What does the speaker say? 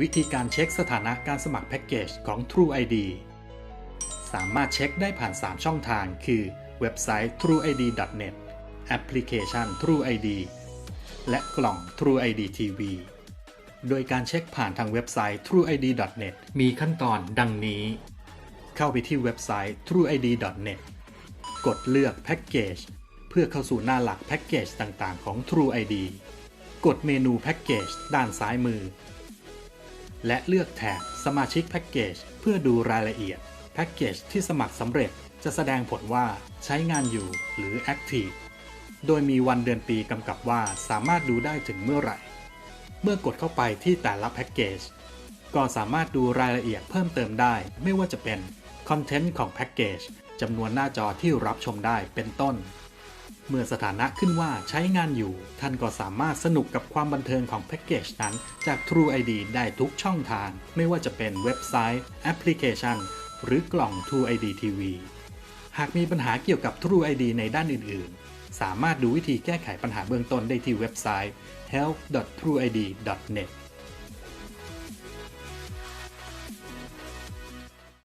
วิธีการเช็คสถานะการสมัครแพ็กเกจของ True ID สามารถเช็คได้ผ่าน 3 ช่องทาง คือเว็บไซต์ trueid.net แอปพลิเคชัน True ID และกล่อง True ID TV โดยการเช็คผ่านทางเว็บไซต์ trueid.net มีขั้นตอนดังนี้ เข้าไปที่เว็บไซต์ trueid.net กดเลือกแพ็กเกจเพื่อเข้าสู่หน้าหลักแพ็กเกจต่างๆ ของ True ID กดเมนูแพ็กเกจด้านซ้ายมือ และเลือกแถบสมาชิกแพ็กเกจเพื่อดูรายละเอียด แพ็กเกจที่สมัครสำเร็จจะแสดงผลว่าใช้งานอยู่หรือ Active โดยมีวันเดือนปีกำกับว่าสามารถดูได้ถึงเมื่อไหร่ เมื่อกดเข้าไปที่แต่ละแพ็กเกจก็สามารถดูรายละเอียดเพิ่มเติมได้ ไม่ว่าจะเป็นคอนเทนต์ของแพ็กเกจจำนวนหน้าจอที่รับชมได้เป็นต้น เมื่อสถานะขึ้นว่าใช้งานอยู่ ท่านก็สามารถสนุกกับความบันเทิงของแพ็กเกจนั้นจาก True ID ได้ทุกช่องทาง ไม่ว่าจะเป็นเว็บไซต์ แอปพลิเคชัน หรือกล่อง True ID TV หากมีปัญหาเกี่ยวกับ True ID ในด้านอื่น ๆ สามารถดูวิธีแก้ไขปัญหาเบื้องต้นได้ที่เว็บไซต์ help.trueid.net